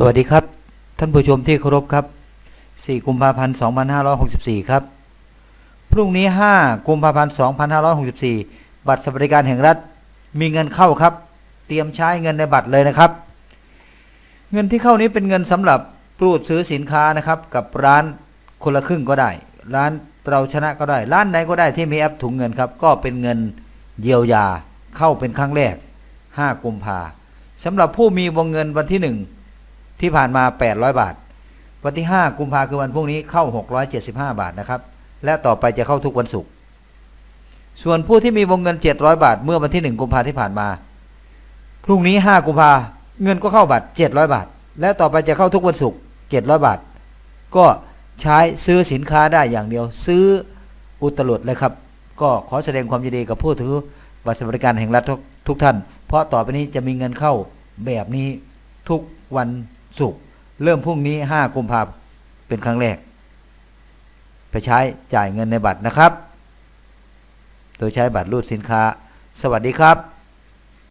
สวัสดีครับ ท่านผู้ชมที่เคารพครับ 4 กุมภาพันธ์ 2564 ครับ พรุ่งนี้ 5 กุมภาพันธ์ 2564 บัตรสวัสดิการแห่งรัฐมีเงินเข้าครับ เตรียมใช้เงินในบัตรเลยนะครับ เงินที่เข้านี้เป็นเงินสำหรับปรูดซื้อสินค้านะครับ กับร้านคนละครึ่งก็ได้ ร้านเราชนะก็ได้ ร้านไหนก็ได้ที่มีแอปถุงเงินครับ ก็เป็นเงินเยียวยาเข้าเป็นครั้งแรก 5 กุมภาสำหรับผู้มีวงเงินวันที่ 1 ที่ผ่านมา 800 บาท วันที่ 5 กุมภาคือวันพรุ่งนี้เข้า 675 บาทนะครับ และต่อไปจะเข้าทุกวันศุกร์ส่วนผู้ที่มีวงเงิน 700 บาท เมื่อวันที่ 1 กุมภาที่ผ่านมา พรุ่งนี้ 5 กุมภาเงินก็เข้าบัตร 700 บาท และต่อไปจะเข้าทุกวันศุกร์700 บาท ก็ใช้ซื้อสินค้าได้อย่างเดียว ซื้ออุตลุดเลยครับ ก็ขอแสดงความยินดีกับผู้ถือบัตรสวัสดิการแห่งรัฐทุกทุกท่าน เพราะต่อไปนี้จะมีเงินเข้าแบบนี้ทุกวัน ศุกร์เริ่มพรุ่งนี้5กุมภาพันธ์เป็นครั้งแรก ไปใช้จ่ายเงินในบัตรนะครับ โดยใช้บัตรรูดสินค้า สวัสดีครับ